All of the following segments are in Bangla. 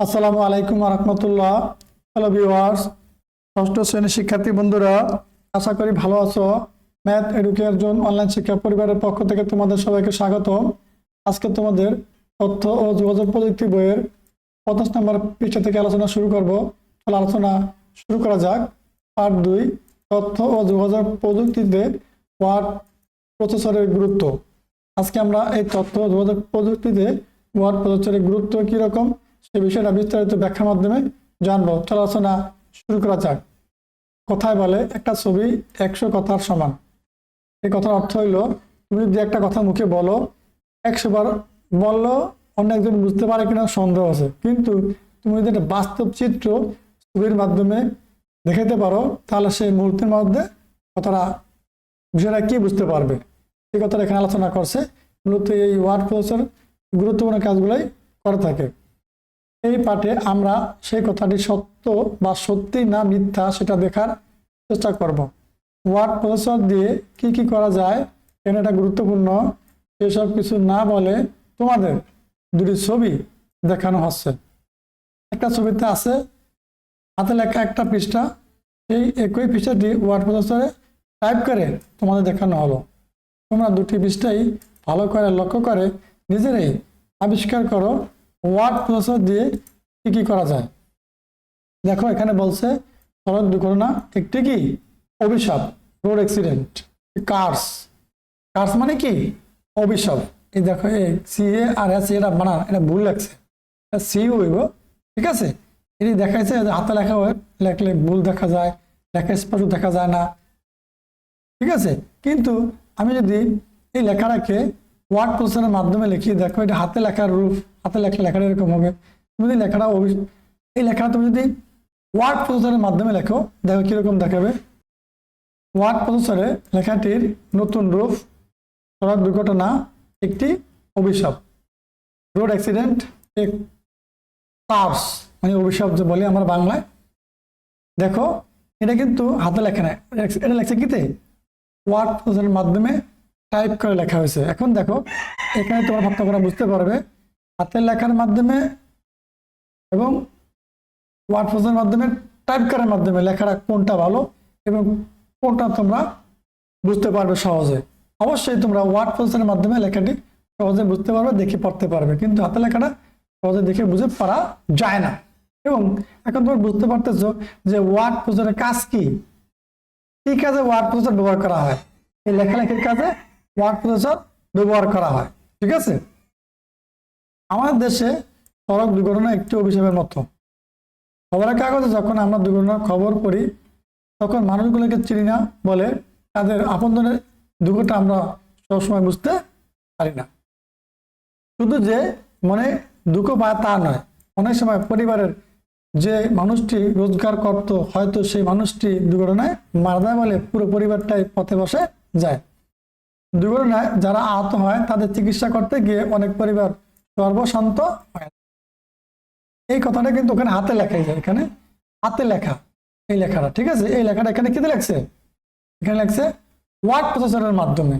আসসালামু আলাইকুম রহমতুল্লাহ হ্যালো ভিউয়ার্স ষষ্ঠ শ্রেণির শিক্ষার্থী বন্ধুরা, আশা করি ভালো আছো। ম্যাথ এডুকেশন অনলাইন শিক্ষা পরিবারের পক্ষ থেকে তোমাদের সবাইকে স্বাগত আজকে তোমাদের তথ্য ও যোগাযোগ প্রযুক্তি বইয়ের পঞ্চাশ নম্বর পৃষ্ঠা থেকে আলোচনা শুরু করব। তাহলে আলোচনা শুরু করা যাক। পার্ট দুই, তথ্য ও যোগাযোগ প্রযুক্তিতে ওয়ার্ড প্রসেসরের গুরুত্ব। আজকে আমরা এই তথ্য ও যোগাযোগ প্রযুক্তিতে ওয়ার্ড প্রসেসরের গুরুত্ব কীরকম সে বিষয়টা বিস্তারিত ব্যাখ্যার মাধ্যমে জানব। চলো আলোচনা শুরু করা যাক। কথায় বলে, একটা ছবি একশো কথার সমান। এই কথার অর্থ হইল, তুমি যদি একটা কথা মুখে বলো, একশো বার বলল, অন্য একজন বুঝতে পারে কিনা সন্দেহ আছে। কিন্তু তুমি যদি একটা বাস্তব চিত্র ছবির মাধ্যমে দেখাতে পারো, তাহলে সেই মুহূর্তের মধ্যে কথাটা, বিষয়টা কি বুঝতে পারবে? এই কথাটা এখানে আলোচনা করছে। মূলত এই ওয়ার্ড প্রসেসর গুরুত্বপূর্ণ কাজগুলোই করে থাকে। এই পাঠে আমরা সেই কথাটি সত্য বা সত্যি না মিথ্যা সেটা দেখার চেষ্টা করব। ওয়ার্ড প্রসেসর দিয়ে কি কি করা যায় এখানে এটা গুরুত্বপূর্ণ এসব কিছু না বলে তোমাদের দুটি ছবি দেখানো হচ্ছে। একটা ছবিতে আছে, হাতে লেখা একটা পৃষ্ঠা, সেই একই পৃষ্ঠাটি ওয়ার্ড প্রসেসরে টাইপ করে তোমাদের দেখানো হলো। তোমরা দুটি পৃষ্ঠাই ভালো করে লক্ষ্য করে নিজেরাই আবিষ্কার করো ওয়ার্ড প্রসেসর দিয়ে কি কি করা যায়? দেখো, এখানে বলছে সড়ক দুর্ঘটনা একটি কি অভিশাপ রোড অ্যাক্সিডেন্ট কার্স কার্স মানে কি? অভিশাপ। এই দেখো এই সি, এ, আর এস এটা বানান এটা ভুল লাগছে। সি হইব ঠিক আছে? এটি দেখাইছে হাতে লেখা হয় লেখলে ভুল দেখা যায়, লেখা স্পষ্ট দেখা যায় না। ঠিক আছে? কিন্তু আমি যদি এই লেখাটাকে ওয়ার্ড প্রসেসরের মাধ্যমে লিখি দেখো, এটা হাতে লেখার রূপ, হাতে লেখা লেখাটা এরকম হবে। তুমি যদি লেখাটা এই লেখাটা তুমি যদি ওয়ার্ড প্রসেসরের মাধ্যমে লেখো, দেখো কীরকম দেখাবে। ওয়ার্ড প্রসেসরে লেখাটির নতুন রূপ, সড়ক দুর্ঘটনা, একটি অভিশাপ। রোড অ্যাক্সিডেন্ট এক কার্স মানে অভিশাপ যে বলি আমার বাংলায়। দেখো, এটা কিন্তু হাতে লেখা নাই এটা লেখছে কিতে ওয়ার্ড প্রসেসরের মাধ্যমে টাইপ করে লেখা হয়েছে। এখন দেখো, এখানে তোমার ভাবতে করা বুঝতে পারবে, হাতের লেখার মাধ্যমে এবং ওয়ার্ড প্রসেসের মাধ্যমে টাইপ করার মাধ্যমে লেখাটা কোনটা ভালো এবং কোনটা তোমরা বুঝতে পারবে সহজে। অবশ্যই তোমরা ওয়ার্ড প্রসেসের মাধ্যমে লেখাটি সহজে বুঝতে পারবে, দেখে পড়তে পারবে। কিন্তু হাতে লেখাটা সহজে দেখে বুঝে পারা যায় না। এবং এখন তোমরা বুঝতে পারতেছো যে ওয়ার্ড প্রসেসরের কাজ কি? কি কাজে ওয়ার্ড প্রসেসর ব্যবহার করা হয়? এই লেখালেখির কাজে ওয়ার্ড প্রসেসর ব্যবহার করা হয়, ঠিক আছে? আমাদের দেশে সড়ক দুর্ঘটনা একটি অভিশাপের মতো। খবরের কাগজে যখন আমরা দুর্ঘটনার খবর পড়ি, তখন মানুষগুলোকে চিনি না বলে তাদের আপনজনের দুঃখটা আমরা সবসময় বুঝতে পারি না। শুধু যে মনে দুঃখ পায় তা নয়, অনেক সময় পরিবারের যে মানুষটি রোজগার করত, হয়তো সেই মানুষটি দুর্ঘটনায় মারা যায় বলে পুরো পরিবারটাই পথে বসে যায়। দুর্ঘটনায় যারা আহত হয়, তাদের চিকিৎসা করতে গিয়ে অনেক পরিবার সর্বশান্ত হয়। এই কথাটা কিন্তু ওখানে হাতে লেখাই যায়, এখানে হাতে লেখা, এই লেখাটা, ঠিক আছে? এই লেখাটা এখানে কিতে লেখছে? এখানে লেখছে ওয়ার্ড প্রসেসরের মাধ্যমে।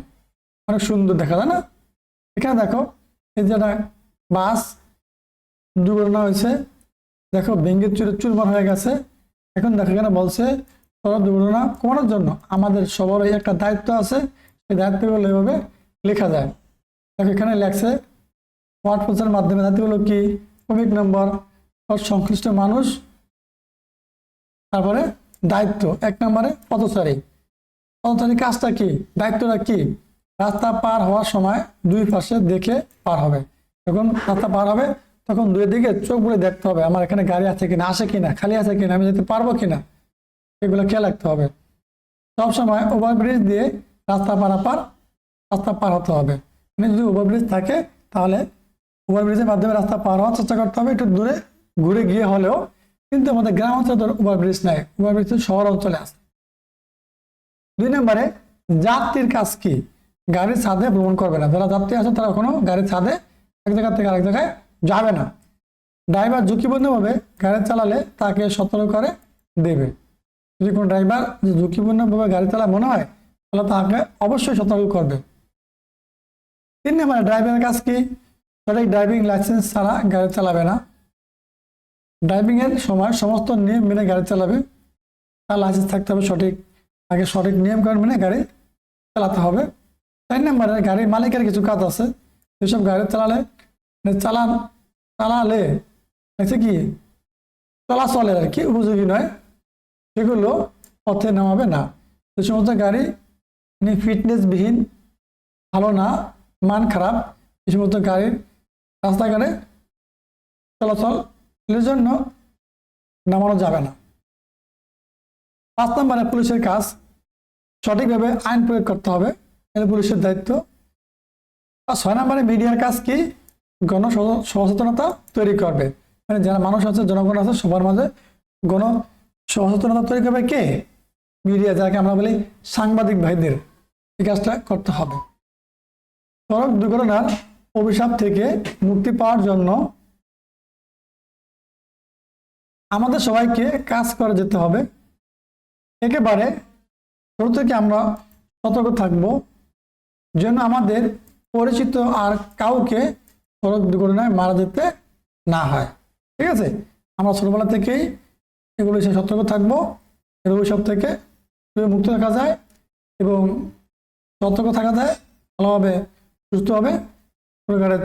অনেক সুন্দর দেখা যায় না? এখানে দেখো, এই যে একটা বাস, দুর্ঘটনা হয়েছে। দেখো ভেঙ্গে চুরে চুরমার হয়ে গেছে। এখন দেখো এখানে বলছে, সড়ক দুর্ঘটনা কমানোর জন্য আমাদের সবারই একটা দায়িত্ব আছে। সেই দায়িত্বগুলো এভাবে লেখা যায়। দেখো এখানে লেখছে ওয়ার্ড প্রচারের মাধ্যমে দায়িত্বগুলো কি শ্রমিক নম্বর সংশ্লিষ্ট মানুষ, তারপরে দায়িত্ব, এক নম্বরে পথচারী পথচারী কাজটা কি? দায়িত্বটা কি? রাস্তা পার হওয়ার সময় দুই পাশে দেখে পার হবে। যখন রাস্তা পার হবে, তখন দুই দিকে চোখ বলে দেখতে হবে, আমার এখানে গাড়ি আছে কিনা, আসে কিনা, খালি আছে কিনা, আমি যেতে পারব কিনা? এগুলো খেয়াল রাখতে হবে। সবসময় ওভারব্রিজ দিয়ে রাস্তা পারাপার রাস্তা পার হতে হবে। মানে যদি ওভারব্রিজ থাকে, তাহলে ওভারব্রিজের মাধ্যমে রাস্তা পার হওয়ার চেষ্টা করতে হবে, একটু দূরে ঘুরে গিয়ে হলেও। কিন্তু আমাদের গ্রাম অঞ্চলে তো ওভারব্রিজ নাই। ওভারব্রিজ শহর অঞ্চলে আছে। দুই নম্বরে, যাত্রীর কাজ কি? গাড়ির ছাদে ভ্রমণ করবে না। যারা যাত্রী আছে, তারা কোনো গাড়ির ছাদে এক জায়গা থেকে আরেক জায়গায় যাবে না। ড্রাইভার ঝুঁকিপূর্ণভাবে গাড়ি চালালে তাকে সতর্ক করে দেবে। যদি কোনো ড্রাইভার ঝুঁকিপূর্ণভাবে গাড়ি চালায়, মনে হয় তাহলে তাকে অবশ্যই সতর্ক করবে। তিন নম্বরে ড্রাইভিংয়ের কাজ কি? সঠিক ড্রাইভিং লাইসেন্স ছাড়া গাড়ি চালাবে না। ড্রাইভিংয়ের সময় সমস্ত নিয়ম মেনে গাড়ি চালাবে। তার লাইসেন্স থাকতে হবে সঠিক। আগে সঠিক নিয়ম কানুন মেনে গাড়ি চালাতে হবে। চার নম্বরে, গাড়ির মালিকের কিছু কাজ আছে। সেসব গাড়ি চালালে মানে চালান চালালে হচ্ছে কি? চলাচলের আর কি, উপযোগী নয়। সেগুলো পথে নামাবে না। সে সমস্ত গাড়ি মানে ফিটনেসবিহীন ভালো না, মান খারাপ, এই সমস্ত গাড়ির রাস্তাঘাটে চলাচলের জন্য নামানো যাবে না। পাঁচ নম্বরে পুলিশের কাজ, সঠিকভাবে আইন প্রয়োগ করতে হবে, এটা পুলিশের দায়িত্ব। আর ছয় নম্বরে মিডিয়ার কাজ কি? গণ সচেতনতা তৈরি করবে। মানে যারা মানুষ আছে, জনগণ আছে, সবার মাঝে গণ সচেতনতা তৈরি করবে কে? মিডিয়া, যাকে আমরা বলি সাংবাদিক ভাইদের। এই কাজটা করতে হবে। সড়ক দুর্ঘটনার অভিশাপ থেকে মুক্তি পাওয়ার জন্য আমাদের সবাইকে কাজ করে যেতে হবে। একেবারে শুরু থেকে আমরা সতর্ক থাকব যেন আমাদের পরিচিত আর কাউকে সড়ক দুর্ঘটনায় মারা যেতে না হয়। ঠিক আছে? আমরা ছোটবেলা থেকেই এগুলো সে সতর্ক থাকব। এর সব থেকে মুক্ত থাকা যায় এবং সতর্ক থাকা যায় ভালোভাবে সুস্থভাবে পরিবারে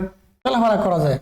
চলাফেরা করা যায়।